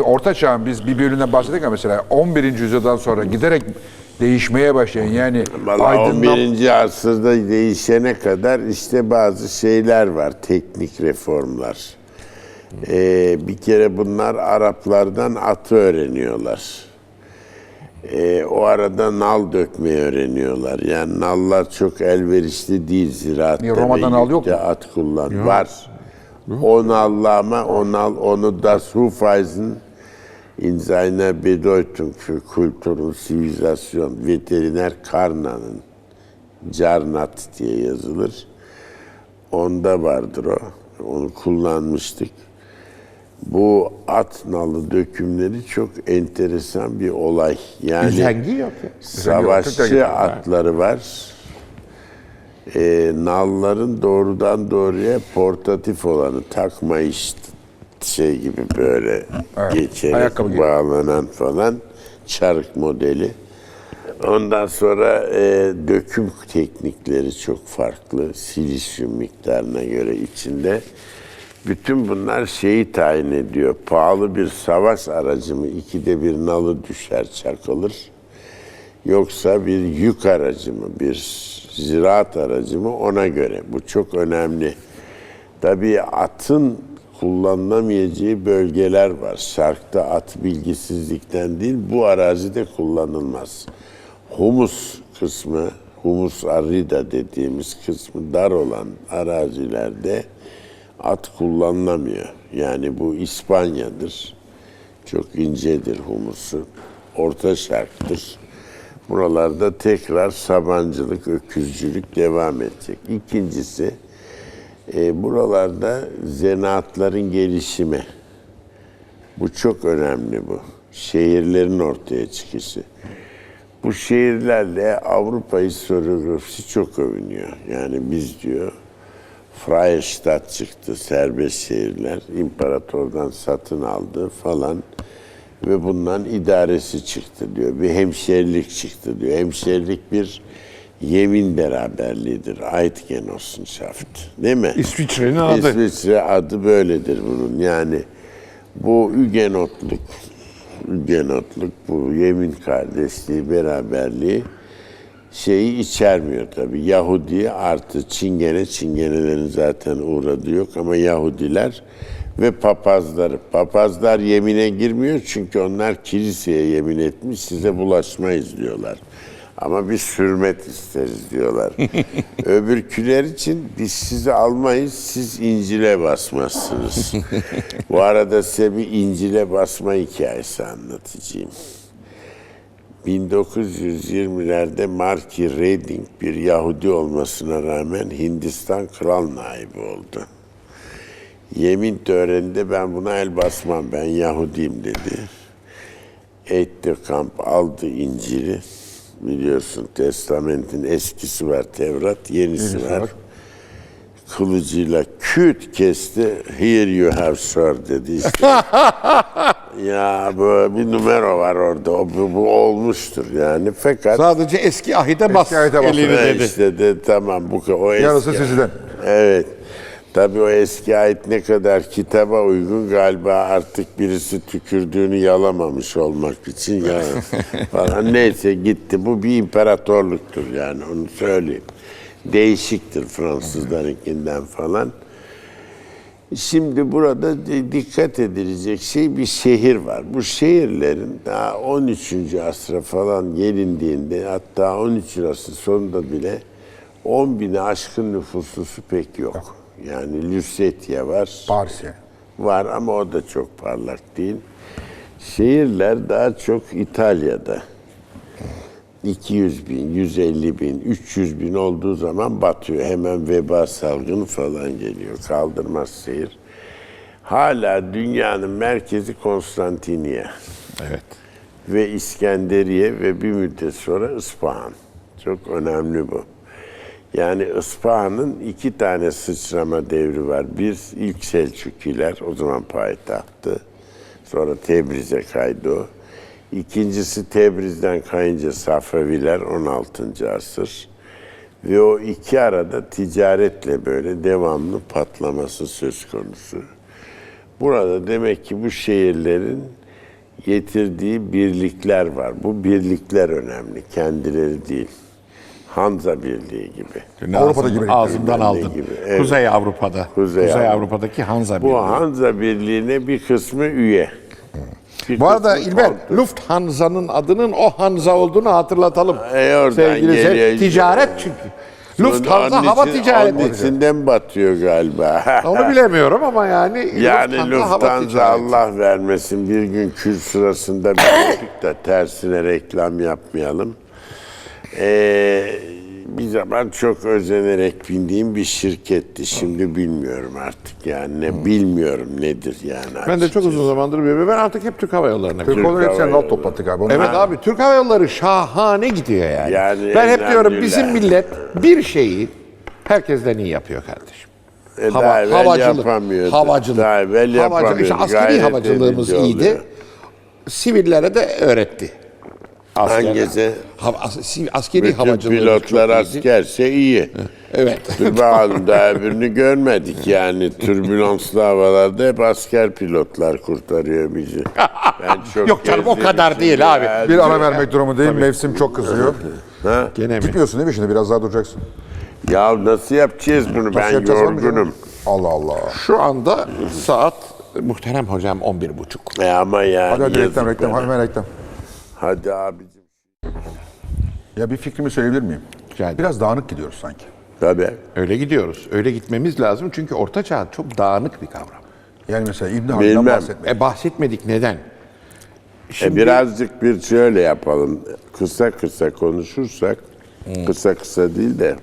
Orta çağın biz bir bölümünden bahsettik ama mesela 11. yüzyıldan sonra giderek değişmeye başlayan yani Vallahi aydınlan 11. asırda değişene kadar işte bazı şeyler var, teknik reformlar. Ee, bir kere bunlar Araplardan atı öğreniyorlar. Ee, o arada nal dökmeyi öğreniyorlar. Yani nallar çok elverişli değil ziraatta. Niye, Roma'dan nal yok mu? At kullan. Var. O nalla ama o nal, onu das Hufeisen in seiner Bedeutung für Kultur und Zivilisation Veteriner Karna'nın Carnat diye yazılır. Onda vardır o. Onu kullanmıştık. Bu at nalı dökümleri çok enteresan bir olay. Yani Üzengi yok ya. savaşçı atları var. Ee, nalların doğrudan doğruya portatif olanı takma iş şey gibi böyle Evet, geçerek ayakkabı gibi. bağlanan falan çarık modeli. Ondan sonra e, döküm teknikleri çok farklı. Silisyum miktarına göre içinde. Bütün bunlar şeyi tayin ediyor. Pahalı bir savaş aracı mı? İkide bir nalı düşer çakılır. Yoksa bir yük aracı mı? Bir ziraat aracı mı? Ona göre. Bu çok önemli. Tabii atın kullanılamayacağı bölgeler var. Şarkta at bilgisizlikten değil, bu arazide kullanılmaz. Humus kısmı, humus arida dediğimiz kısmı dar olan arazilerde at kullanılamıyor. Yani bu İspanya'dır. Çok incedir humusu. Orta Şark'tır. Buralarda tekrar sabancılık, öküzcülük devam edecek. İkincisi, e, buralarda zanaatların gelişimi. Bu çok önemli bu. Şehirlerin ortaya çıkışı. Bu şehirlerle Avrupa historiografisi çok övünüyor. Yani biz diyor Freistadt çıktı, serbest şehirler. imparatordan satın aldı falan. Ve bundan idaresi çıktı diyor. Bir hemşerilik çıktı diyor. Hemşerilik bir yemin beraberliğidir. Eidgenossenschaft. Değil mi? İsviçre'nin adı. İsviçre adı böyledir bunun. Yani bu ügenotluk, ügenotluk, bu yemin kardeşliği, beraberliği şeyi içermiyor tabii. Yahudi artı Çingene, Çingenelerin zaten uğradığı yok ama Yahudiler ve papazları. Papazlar yemine girmiyor çünkü onlar kiliseye yemin etmiş size bulaşmayız diyorlar. Ama biz hürmet isteriz diyorlar. Öbürküler için biz sizi almayız, siz İncil'e basmazsınız. Bu arada size bir İncil'e basma hikayesi anlatacağım. 1920'lerde Marky Reding bir Yahudi olmasına rağmen Hindistan kral naibi oldu. Yemin töreninde ben buna el basmam, ben Yahudiyim dedi. Etti kamp aldı İncil'i. Biliyorsun testamentin eskisi var Tevrat, yenisi, Yenisi var. var. Kılıcıyla küt kesti. Here you have sir dedi işte. ya bu bir numara var orada. O, bu, bu olmuştur yani. Fakat Sadece eski ahide bas. Eski ahide bas. elini dedi. işte de tamam bu o eski. yarısı sizden. Evet. Tabii o eski ait ne kadar kitaba uygun galiba artık birisi tükürdüğünü yalamamış olmak için ya falan neyse gitti. Bu bir imparatorluktur yani onu söyleyeyim. Değişiktir Fransızlarınkinden falan. Şimdi burada di- dikkat edilecek şey bir şehir var. Bu şehirlerin daha 13. asra falan gelindiğinde hatta 13. asır sonunda bile 10 bini aşkın nüfuslusu pek yok. Yani Lüsetya var. Paris'e. Var ama o da çok parlak değil. Şehirler daha çok İtalya'da. 200 bin, 150 bin, 300 bin olduğu zaman batıyor. Hemen veba salgını falan geliyor. Kaldırmaz şehir. Hala dünyanın merkezi Konstantiniye Evet. ve İskenderiye ve bir müddet sonra İspahan. Çok önemli bu. Yani İspahan'ın iki tane sıçrama devri var. Bir ilk Selçukiler, o zaman payitahttı. Sonra Tebriz'e kaydı o. İkincisi Tebriz'den kayınca Safeviler 16. asır. Ve o iki arada ticaretle böyle devamlı patlaması söz konusu. Burada demek ki bu şehirlerin getirdiği birlikler var. Bu birlikler önemli, kendileri değil. Hanza Birliği gibi. Avrupa'da Ağzım- gibi. Ağzımdan Birliği aldın. gibi, evet. Kuzey Avrupa'da. Kuzey Kuzey, Avrupa. Avrupa'daki Hansa Bu Birliği. Hanza Birliği'ne bir kısmı üye. Bir Bu arada İlber, kontrol. Lufthansa'nın adının o Hansa olduğunu hatırlatalım. E, oradan Sevgili geliyor ticaret çünkü. Lufthansa Onun hava için- ticareti. Onun içinden batıyor galiba. Onu bilemiyorum ama yani, Yani Lufthansa Lufthansa. Allah vermesin bir gün kül sırasında bir de tersine reklam yapmayalım. Ee, bir zaman çok özenerek bindiğim bir şirketti. Şimdi bilmiyorum artık yani ne bilmiyorum nedir yani. Ben de çok uzun zamandır biliyorum. Ben artık hep Türk Hava Yolları'na Türk gidiyorum. Hava not toplattı galiba. Onlar- Evet abi Türk Hava Yolları şahane gidiyor yani. Yani ben hep diyorum elhamdülillah. bizim millet bir şeyi herkesten iyi yapıyor kardeşim. E, Hava- daha evvel yapamıyordu. havacılık. Daha evvel Havacılık. yapamıyordu. İşte askeri Gayret havacılığımız edici iyiydi. oluyor. Sivillere de öğretti. Asker- Hangisi? Hava- as- askeri Bütün havacılığımız pilotlar askerse iyi. Evet. Bakalım daha öbürünü görmedik yani. Türbülanslı havalarda hep asker pilotlar kurtarıyor bizi. Ben çok Yok canım, o kadar değil abi. Bir ara vermek durumundayım. Mevsim çok kızıyor. Ha? Gene mi? Gitmiyorsun değil mi şimdi? Biraz daha duracaksın. Ya nasıl yapacağız bunu? Nasıl ben yapacağız canım? yorgunum. Allah Allah. Şu anda saat muhterem hocam 11.30. E ama yani. Hadi hadi reklam reklam. bana. Hemen reklam. Hadi abicim. Ya bir fikrimi söyleyebilir miyim? Rica. Biraz dağınık gidiyoruz sanki. Tabii. Öyle gidiyoruz. Öyle gitmemiz lazım çünkü Orta Çağ çok dağınık bir kavram. Yani mesela İbn Haldun'dan Bilmem. bahsetmek. E bahsetmedik neden? E birazcık bir şöyle yapalım. Kısa kısa konuşursak, kısa kısa değil de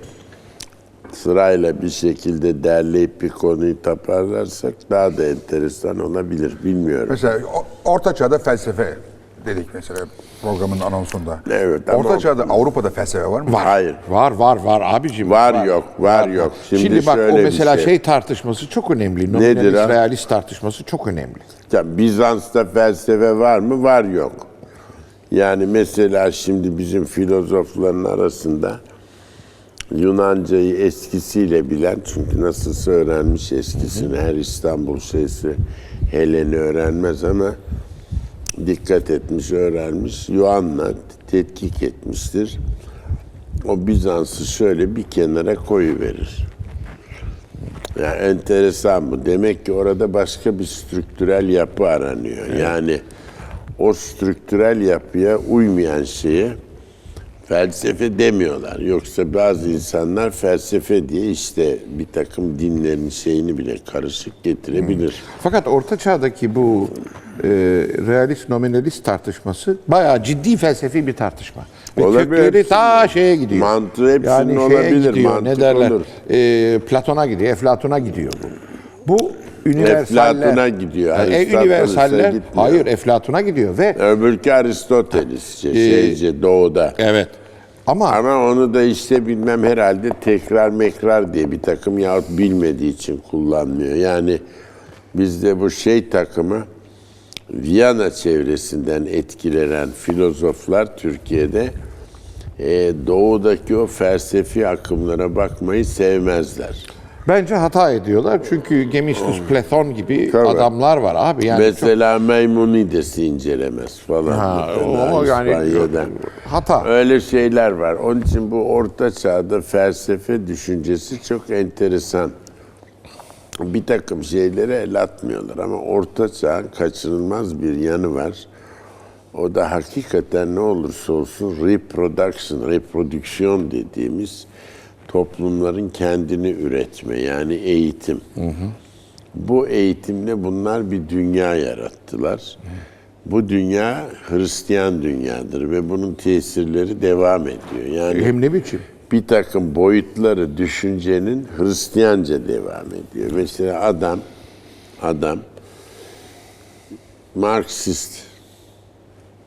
sırayla bir şekilde derleyip bir konuyu toparlarsak daha da enteresan olabilir. Bilmiyorum. Mesela Orta Çağ'da felsefe dedik mesela programın anonsunda. Evet, ama- Orta Çağ'da Avrupa'da felsefe var mı? Var. Hayır. Var var var abicim. Var yok, var yok. Şimdi, Şimdi bak şöyle o mesela şey. şey. tartışması çok önemli. Nedir realist tartışması çok önemli. Ya Bizans'ta felsefe var mı? Var yok. Yani mesela şimdi bizim filozofların arasında Yunancayı eskisiyle bilen çünkü nasılsa öğrenmiş eskisini her İstanbul şeysi Helen'i öğrenmez ama dikkat etmiş, öğrenmiş. Yuanna tetkik etmiştir. O Bizans'ı şöyle bir kenara koyu verir. Ya enteresan bu. Demek ki orada başka bir strüktürel yapı aranıyor. Yani o strüktürel yapıya uymayan şeye felsefe demiyorlar. Yoksa bazı insanlar felsefe diye işte bir takım dinlerin şeyini bile karışık getirebilir. Fakat Orta Çağ'daki bu e, realist nominalist tartışması bayağı ciddi felsefi bir tartışma. Ve Olabilir, kökleri ta şeye gidiyor. mantığı hepsinin yani şeye olabilir, gidiyor, mantık ne derler? olur. E, Platon'a gidiyor, Eflatun'a gidiyor bu. Bu universaller. Eflatun'a gidiyor, e, gitmiyor. hayır Eflatun'a gidiyor ve Öbürkü Aristotelesçe, Ee, şeyce, doğuda. evet. Ama Ama onu da işte bilmem herhalde tekrar mekrar diye bir takım yahut bilmediği için kullanmıyor. Yani bizde bu şey takımı Viyana çevresinden etkilenen filozoflar Türkiye'de e, doğudaki o felsefi akımlara bakmayı sevmezler. Bence hata ediyorlar çünkü Gemistus Platon gibi Tabii. adamlar var abi. Yani Mesela Meymunides'i incelemez falan. Ha, mesela o yani İspanya'dan. hata. Öyle şeyler var. Onun için bu orta çağda felsefe düşüncesi çok enteresan. Bir takım şeylere el atmıyorlar ama orta çağın kaçınılmaz bir yanı var. O da hakikaten ne olursa olsun reproduction, reprodüksiyon dediğimiz toplumların kendini üretme yani eğitim. Bu eğitimle bunlar bir dünya yarattılar. Bu dünya Hristiyan dünyadır ve bunun tesirleri devam ediyor. Yani Hem ne biçim? bir takım boyutları düşüncenin Hristiyanca devam ediyor. Mesela adam, adam Marksist,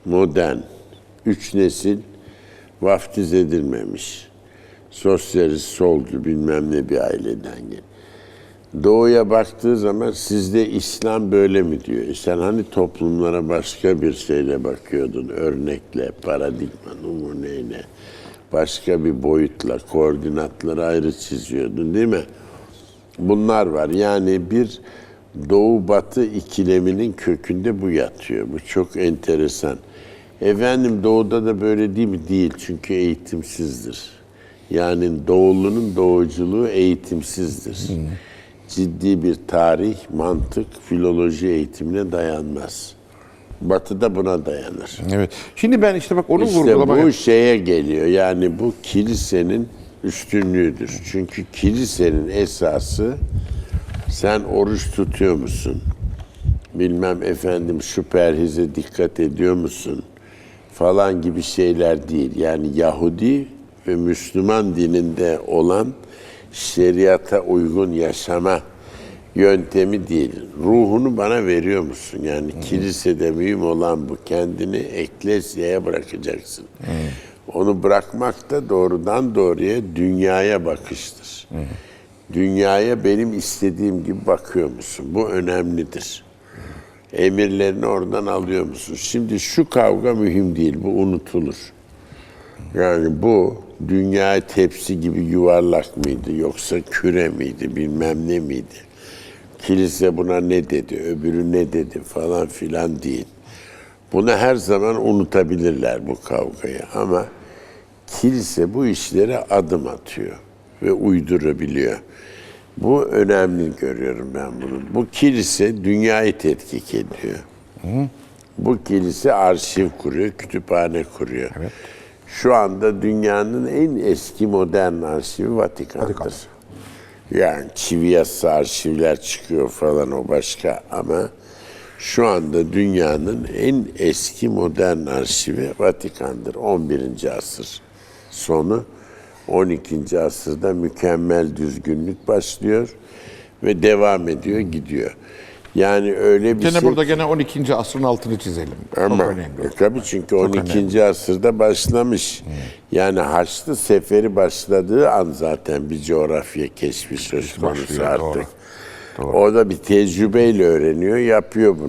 modern, üç nesil vaftiz edilmemiş, sosyalist, solcu bilmem ne bir aileden gel. Doğuya baktığı zaman sizde İslam böyle mi diyor? E sen hani toplumlara başka bir şeyle bakıyordun, örnekle, paradigma, numuneyle, başka bir boyutla, koordinatları ayrı çiziyordun değil mi? Bunlar var. Yani bir Doğu Batı ikileminin kökünde bu yatıyor. Bu çok enteresan. Efendim doğuda da böyle değil mi? Değil. Çünkü eğitimsizdir. Yani doğulunun doğuculuğu eğitimsizdir. Ciddi bir tarih, mantık, filoloji eğitimine dayanmaz. Batı'da buna dayanır. Evet. Şimdi ben işte bak onu İşte vurgulamaya... bu şeye geliyor. Yani bu kilisenin üstünlüğüdür. Çünkü kilisenin esası sen oruç tutuyor musun? Bilmem efendim şu perhize dikkat ediyor musun? Falan gibi şeyler değil. Yani Yahudi ve Müslüman dininde olan şeriata uygun yaşama yöntemi değil. Ruhunu bana veriyor musun? Yani kilisede mühim olan bu. Kendini eklesyaya bırakacaksın. Onu bırakmak da doğrudan doğruya dünyaya bakıştır. Dünyaya benim istediğim gibi bakıyor musun? Bu önemlidir. Emirlerini oradan alıyor musun? Şimdi şu kavga mühim değil, bu unutulur. Yani bu dünya tepsi gibi yuvarlak mıydı yoksa küre miydi bilmem ne miydi? Kilise buna ne dedi, öbürü ne dedi falan filan değil. Bunu her zaman unutabilirler bu kavgayı ama kilise bu işlere adım atıyor ve uydurabiliyor. Bu önemli görüyorum ben bunu. Bu kilise dünyayı tetkik ediyor. Bu kilise arşiv kuruyor, kütüphane kuruyor. Şu anda dünyanın en eski modern arşivi Vatikan'dır. Vatikan. Yani çivi yazısı arşivler çıkıyor falan o başka ama şu anda dünyanın en eski modern arşivi Vatikan'dır. 11. asır sonu 12. asırda mükemmel düzgünlük başlıyor ve devam ediyor gidiyor. Yani öyle bir Gene şey burada gene 12. asrın altını çizelim. ama Çok önemli. e, tabii çünkü 12. asırda başlamış. Yani Haçlı Seferi başladığı an zaten bir coğrafya keşfi söz konusu başlıyor, artık. doğru. O da bir tecrübeyle öğreniyor, yapıyor bunu.